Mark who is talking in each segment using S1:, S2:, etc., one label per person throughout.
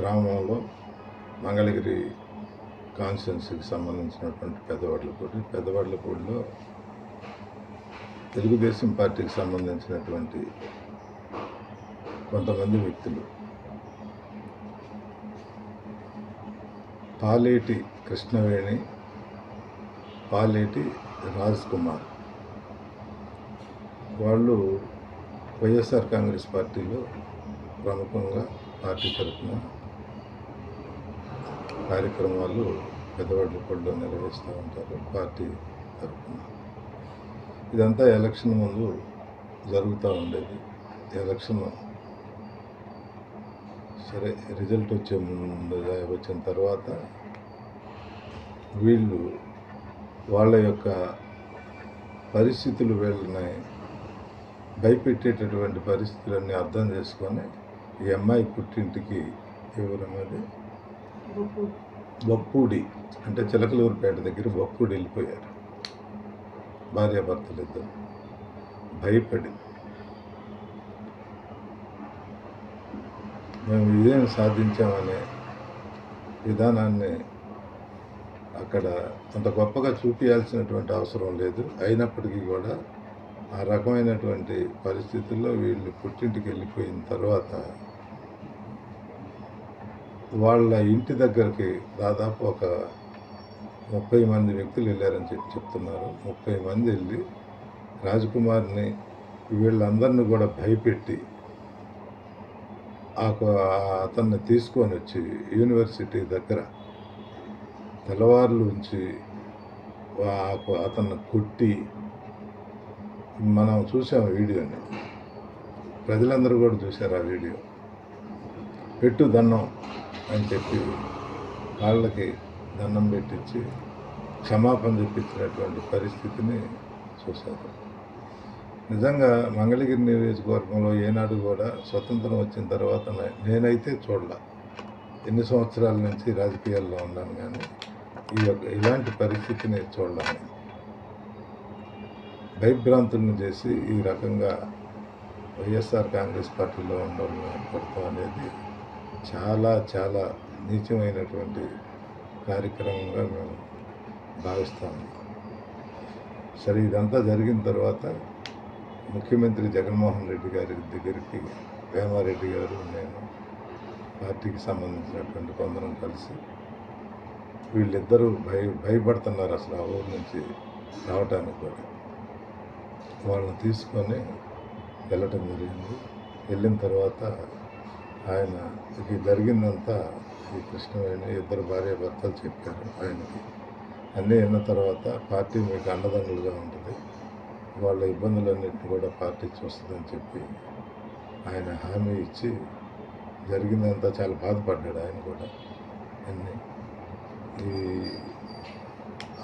S1: గ్రామంలో మంగళగిరి కాన్స్టిట్యున్సీకి సంబంధించినటువంటి పెద్దవాడ్లపూడి పెద్దవాడ్లపూడిలో తెలుగుదేశం పార్టీకి సంబంధించినటువంటి కొంతమంది వ్యక్తులు. పాలేటి కృష్ణవేణి పాలేటి రాజ్ కుమార్ వాళ్ళు వైఎస్ఆర్ కాంగ్రెస్ పార్టీలో ప్రముఖంగా పార్టీ తరఫున కార్యక్రమాలు పెద్దవాళ్ళపల్లిలో నిర్వహిస్తూ ఉంటారు పార్టీ తరఫున ఇదంతా ఎలక్షన్ ముందు జరుగుతూ ఉండేది. ఎలక్షన్ సరే రిజల్ట్ వచ్చే ముందు వచ్చిన తర్వాత వీళ్ళు వాళ్ళ యొక్క పరిస్థితులు వీళ్ళని భయపెట్టేటటువంటి పరిస్థితులన్నీ అర్థం చేసుకొని ఈ అమ్మాయి పుట్టింటికి ఎవరన్నది బొప్పూడి అంటే చిలకలూరుపేట దగ్గర బొప్పూడి వెళ్ళిపోయారు. భార్యాభర్తలు ఇద్దరు భయపడి. మేము ఇదేం సాధించామనే విధానాన్ని అక్కడ అంత గొప్పగా చూపించాల్సినటువంటి అవసరం లేదు. అయినప్పటికీ కూడా ఆ రకమైనటువంటి పరిస్థితుల్లో వీళ్ళు పుట్టింటికి వెళ్ళిపోయిన తర్వాత వాళ్ళ ఇంటి దగ్గరికి దాదాపు ఒక ముప్పై మంది వ్యక్తులు వెళ్ళారని చెప్పి చెప్తున్నారు. ముప్పై మంది వెళ్ళి రాజకుమార్ని వీళ్ళందరిని కూడా భయపెట్టి ఆ అతన్ని తీసుకొని వచ్చి యూనివర్సిటీ దగ్గర తెల్లవారులు ఉంచి అతన్ని కొట్టి మనం చూసాం వీడియోని. ప్రజలందరూ కూడా చూశారు ఆ వీడియో. పెట్టు దండం. అని చెప్పి వాళ్ళకి దండం పెట్టించి క్షమాపణ చెప్పించినటువంటి పరిస్థితిని చూశారు. నిజంగా మంగళగిరి నియోజకవర్గంలో ఏనాడు కూడా స్వతంత్రం వచ్చిన తర్వాత నేనైతే చూడలే. ఎన్ని సంవత్సరాల నుంచి రాజకీయాల్లో ఉన్నాను కానీ ఈ యొక్క ఇలాంటి పరిస్థితిని చూడలేను. భయభ్రాంతులను చేసి ఈ రకంగా వైఎస్ఆర్ కాంగ్రెస్ పార్టీలో ఉండడం పడతాం అనేది చాలా చాలా నీచమైనటువంటి కార్యక్రమంగా మేము భావిస్తాము సరే ఇదంతా జరిగిన తర్వాత ముఖ్యమంత్రి జగన్మోహన్ రెడ్డి గారి దగ్గరికి వేమారెడ్డి గారు నేను పార్టీకి సంబంధించినటువంటి కొందరం కలిసి వీళ్ళిద్దరూ భయ భయపడుతున్నారు అసలు ఆ ఊరు నుంచి రావటానికి కూడా. వాళ్ళని తీసుకొని వెళ్ళటం జరిగింది. వెళ్ళిన తర్వాత ఆయన ఇది జరిగిందంతా ఈ కృష్ణవేణి ఇద్దరు భార్య భర్తలు చెప్పారు ఆయనకి. అన్నీ విన్న తర్వాత పార్టీ మీకు అండదండలుగా ఉంటుంది. వాళ్ళ ఇబ్బందులన్నింటినీ కూడా పార్టీ చూస్తుందని చెప్పి ఆయన హామీ ఇచ్చి జరిగిందంతా చాలా బాధపడ్డాడు ఆయన కూడా. అన్నీ. ఈ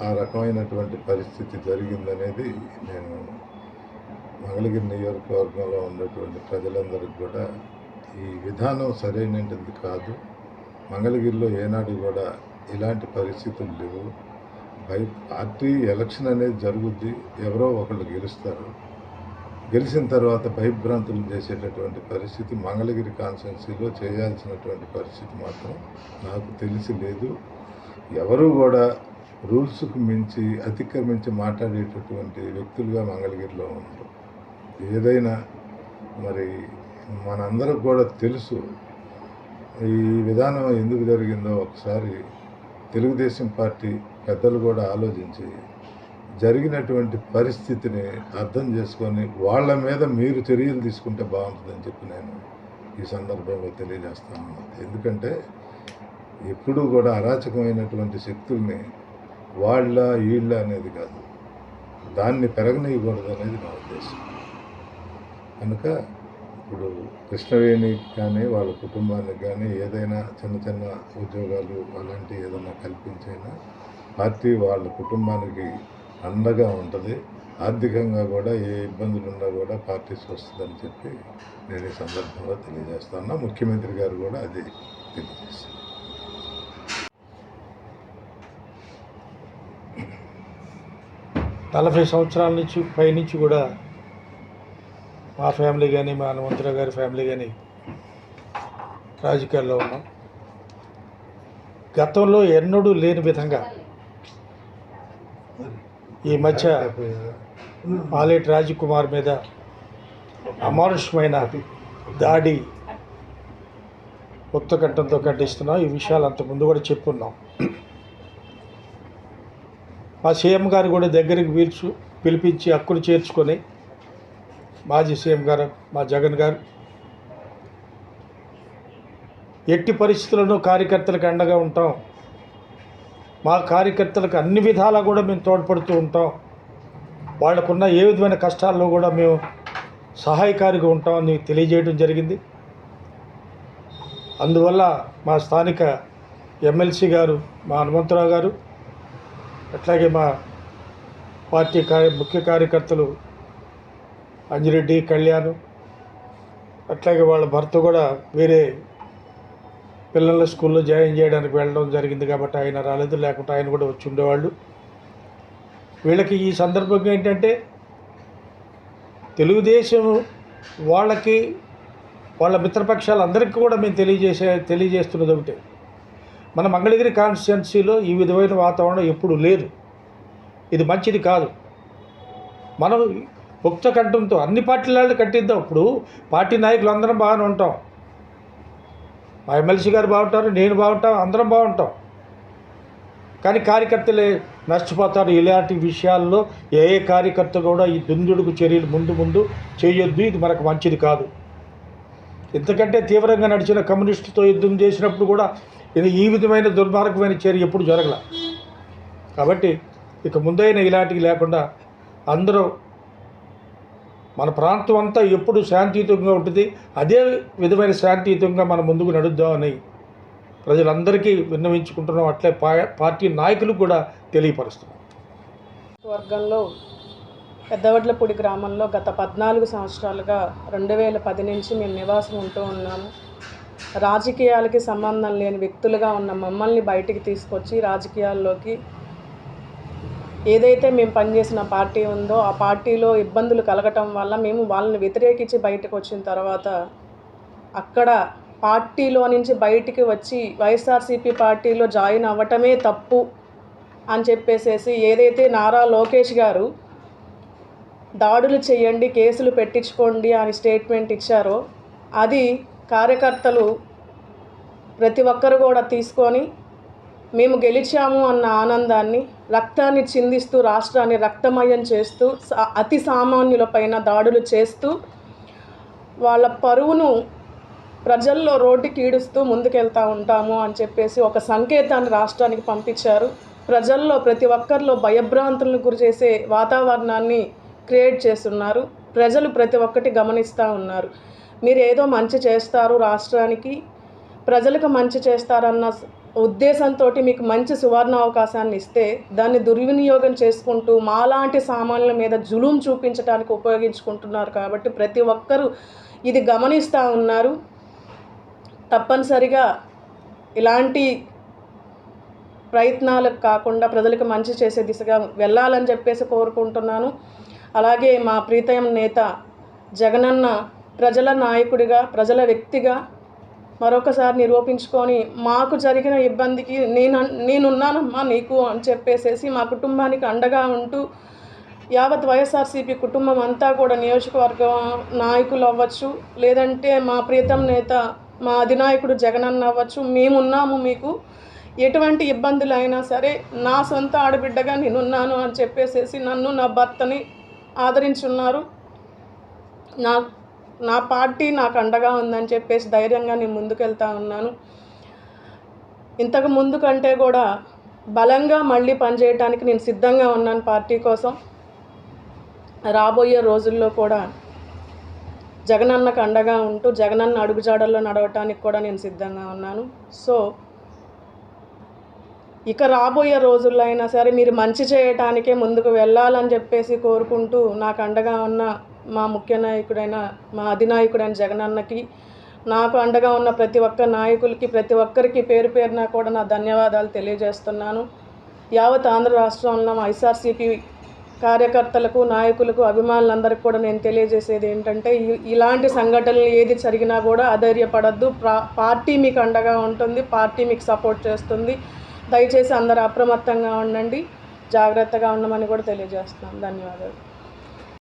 S1: ఆ రకమైనటువంటి పరిస్థితి జరిగిందనేది నేను మంగళగిరి నియోజకవర్గంలో ఉన్నటువంటి ప్రజలందరికీ కూడా ఈ విధానం సరైనది కాదు. మంగళగిరిలో ఏనాడు కూడా ఇలాంటి పరిస్థితులు లేవు. బై పార్టీ ఎలక్షన్ అనేది జరుగుద్ది ఎవరో ఒకళ్ళు గెలుస్తారు. గెలిచిన తర్వాత భయభ్రాంతులు చేసేటటువంటి పరిస్థితి మంగళగిరి కాన్స్టిట్యున్సీలో చేయాల్సినటువంటి పరిస్థితి మాత్రం నాకు తెలిసి లేదు. ఎవరు కూడా రూల్స్కు మించి అతిక్రమించి మాట్లాడేటటువంటి వ్యక్తులుగా మంగళగిరిలో ఉండరు. ఏదైనా మరి మనందరికి కూడా తెలుసు ఈ విధానం ఎందుకు జరిగిందో ఒకసారి తెలుగుదేశం పార్టీ పెద్దలు కూడా ఆలోచించి జరిగినటువంటి పరిస్థితిని అర్థం చేసుకొని వాళ్ళ మీద మీరు చర్యలు తీసుకుంటే బాగుంటుందని చెప్పి నేను ఈ సందర్భంలో తెలియజేస్తాను. ఎందుకంటే ఎప్పుడూ కూడా అరాచకమైనటువంటి శక్తుల్ని వాళ్ళ వీళ్ళ అనేది కాదు దాన్ని పెరగనీయకూడదు అనేది నా ఉద్దేశం. కనుక ఇప్పుడు కృష్ణవేణి కానీ వాళ్ళ కుటుంబానికి కానీ ఏదైనా చిన్న చిన్న ఉద్యోగాలు అలాంటి ఏదైనా కల్పించైనా పార్టీ వాళ్ళ కుటుంబానికి అండగా ఉంటుంది. ఆర్థికంగా కూడా ఏ ఇబ్బందులు ఉన్నా కూడా పార్టీ వస్తుందని చెప్పి నేను ఈ సందర్భంగా తెలియజేస్తాను. ముఖ్యమంత్రి గారు కూడా అది తెలియజేస్తారు
S2: నలభై సంవత్సరాల నుంచి పైనుంచి కూడా మా ఫ్యామిలీ కానీ మా హనుమంతరావు గారి ఫ్యామిలీ కానీ రాజకీయాల్లో ఉన్నాం. గతంలో ఎన్నడూ లేని విధంగా ఈ మధ్య పాలేటి రాజకుమార్ మీద అమానుషమైన దాడి ఉత్తకంఠంతో ఖండిస్తున్నాం. ఈ విషయాలు అంతకుముందు కూడా చెప్పున్నాం. మా సీఎం గారు కూడా దగ్గరికి పిలుచు పిలిపించి హక్కులు చేర్చుకొని మాజీ సీఎం గారు మా జగన్ గారు. ఎట్టి పరిస్థితులను కార్యకర్తలకు అండగా ఉంటాం. మా కార్యకర్తలకు అన్ని విధాలా కూడా మేము తోడ్పడుతూ ఉంటాం. వాళ్ళకున్న ఏ విధమైన కష్టాల్లో కూడా మేము సహాయకారిగా ఉంటామని తెలియజేయడం జరిగింది. అందువల్ల మా స్థానిక ఎమ్మెల్సీ గారు మా హనుమంతరావు గారు అట్లాగే మా పార్టీ కార్య ముఖ్య కార్యకర్తలు అంజిరెడ్డి కళ్యాణ్ అట్లాగే వాళ్ళ భర్త కూడా వేరే పిల్లల స్కూల్లో జాయిన్ చేయడానికి వెళ్ళడం జరిగింది కాబట్టి ఆయన రాలేదు లేకుంటే ఆయన కూడా వచ్చి ఉండేవాళ్ళు. వీళ్ళకి ఈ సందర్భంగా ఏంటంటే తెలుగుదేశం వాళ్ళకి వాళ్ళ మిత్రపక్షాలందరికీ కూడా మేము తెలియజేసే తెలియజేస్తున్నది ఒకటే. మన మంగళగిరి కాన్స్టిట్యున్సీలో ఈ విధమైన వాతావరణం ఎప్పుడు లేదు. ఇది మంచిది కాదు. మనం ముక్త కంఠంతో అన్ని పార్టీలలో కట్టిద్దాం. ఇప్పుడు పార్టీ నాయకులు అందరం బాగానే ఉంటాం. మా ఎమ్మెల్సీ గారు బాగుంటారు నేను బాగుంటాం అందరం బాగుంటాం. కానీ కార్యకర్తలే నష్టపోతారు. ఇలాంటి విషయాల్లో ఏ ఏ కార్యకర్త కూడా ఈ దుందుడుకు చర్యలు ముందు ముందు చేయొద్దు. ఇది మనకు మంచిది కాదు. ఎందుకంటే తీవ్రంగా నడిచిన కమ్యూనిస్టుతో యుద్ధం చేసినప్పుడు కూడా ఇది ఈ విధమైన దుర్మార్గమైన చర్య ఎప్పుడు జరగల. కాబట్టి ఇక ముందైన ఇలాంటివి లేకుండా అందరూ మన ప్రాంతం అంతా ఎప్పుడు శాంతియుతంగా ఉంటుంది. అదే విధమైన శాంతియుతంగా మనం ముందుకు నడుద్దామని ప్రజలందరికీ విన్నవించుకుంటున్నాం. అట్లే పార్టీ నాయకులకు కూడా తెలియపరుస్తున్నాం
S3: వర్గంలో పెద్దవడ్లపూడి గ్రామంలో గత పద్నాలుగు సంవత్సరాలుగా రెండు వేల పది నుంచి మేము నివాసం ఉంటూ ఉన్నాము. రాజకీయాలకి సంబంధం లేని వ్యక్తులుగా ఉన్న మమ్మల్ని బయటికి తీసుకొచ్చి రాజకీయాల్లోకి ఏదైతే మేము పనిచేసిన పార్టీ ఉందో ఆ పార్టీలో ఇబ్బందులు కలగటం వల్ల మేము వాళ్ళని వ్యతిరేకించి బయటకు వచ్చిన తర్వాత అక్కడ పార్టీలో నుంచి బయటికి వచ్చి వైఎస్ఆర్సీపీ పార్టీలో జాయిన్ అవ్వటమే తప్పు అని చెప్పేసేసి ఏదైతే నారా లోకేష్ గారు దాడులు చేయండి కేసులు పెట్టించుకోండి అని స్టేట్మెంట్ ఇచ్చారో అది కార్యకర్తలు ప్రతి ఒక్కరు కూడా తీసుకొని మేము గెలిచాము అన్న ఆనందాన్ని రక్తాన్ని చిందిస్తూ రాష్ట్రాన్ని రక్తమయం చేస్తూ సా- అతి సామాన్యులపైన దాడులు చేస్తూ వాళ్ళ పరువును ప్రజల్లో రోడ్డుకి ఈడుస్తూ ముందుకెళ్తూ ఉంటాము అని చెప్పేసి ఒక సంకేతాన్ని రాష్ట్రానికి పంపించారు. ప్రజల్లో ప్రతి ఒక్కరిలో భయభ్రాంతులను గురి చేసే వాతావరణాన్ని క్రియేట్ చేస్తున్నారు. ప్రజలు ప్రతి ఒక్కటి గమనిస్తూ ఉన్నారు. మీరు ఏదో మంచి చేస్తారు రాష్ట్రానికి ప్రజలకు మంచి చేస్తారన్న ఉద్దేశంతో మీకు మంచి సువర్ణ అవకాశాన్ని ఇస్తే దాన్ని దుర్వినియోగం చేసుకుంటూ మాలాంటి సామాన్ల మీద జులుం చూపించడానికి ఉపయోగించుకుంటున్నారు కాబట్టి ప్రతి ఒక్కరూ ఇది గమనిస్తూ ఉన్నారు. తప్పనిసరిగా ఇలాంటి ప్రయత్నాలకు కాకుండా ప్రజలకు మంచి చేసే దిశగా వెళ్ళాలని చెప్పేసి కోరుకుంటున్నాను. అలాగే మా ప్రీతయం నేత జగనన్న ప్రజల నాయకుడిగా ప్రజల వ్యక్తిగా మరొకసారి నిరూపించుకొని మాకు జరిగిన ఇబ్బందికి నేను నేనున్నానమ్మా నీకు అని చెప్పేసేసి మా కుటుంబానికి అండగా ఉంటూ యావత్ వైఎస్ఆర్సీపీ కుటుంబం అంతా కూడా నియోజకవర్గం నాయకులు అవ్వచ్చు లేదంటే మా ప్రీతం నేత మా అధినాయకుడు జగనన్న అవ్వచ్చు మేమున్నాము మీకు. ఎటువంటి ఇబ్బందులు అయినా సరే నా సొంత ఆడబిడ్డగా నేనున్నాను అని చెప్పేసేసి నన్ను నా భర్తని ఆదరించున్నారు. నా నా పార్టీ నాకు అండగా ఉందని చెప్పేసి ధైర్యంగా నేను ముందుకెళ్తా ఉన్నాను. ఇంతకు ముందు కంటే కూడా బలంగా మళ్ళీ పనిచేయటానికి నేను సిద్ధంగా ఉన్నాను పార్టీ కోసం. రాబోయే రోజుల్లో కూడా జగనన్నకు అండగా ఉంటూ జగనన్న అడుగుజాడల్లో నడవటానికి కూడా నేను సిద్ధంగా ఉన్నాను. సో ఇక రాబోయే రోజుల్లో అయినా సరే మీరు మంచి చేయటానికే ముందుకు వెళ్ళాలని చెప్పేసి కోరుకుంటూ నాకు అండగా ఉన్న మా ముఖ్య నాయకుడైన మా అధినాయకుడైన జగనన్నకి నాకు అండగా ఉన్న ప్రతి ఒక్క నాయకులకి ప్రతి ఒక్కరికి పేరు పేరున కూడా నా ధన్యవాదాలు తెలియజేస్తున్నాను. యావత్ ఆంధ్ర రాష్ట్రంలో మా కార్యకర్తలకు నాయకులకు అభిమానులందరికీ కూడా నేను తెలియజేసేది ఏంటంటే ఇలాంటి సంఘటనలు ఏది జరిగినా కూడా అధైర్యపడద్దు. పార్టీ మీకు అండగా ఉంటుంది పార్టీ మీకు సపోర్ట్ చేస్తుంది. దయచేసి అందరు అప్రమత్తంగా ఉండండి. జాగ్రత్తగా ఉండమని కూడా తెలియజేస్తున్నాను. ధన్యవాదాలు.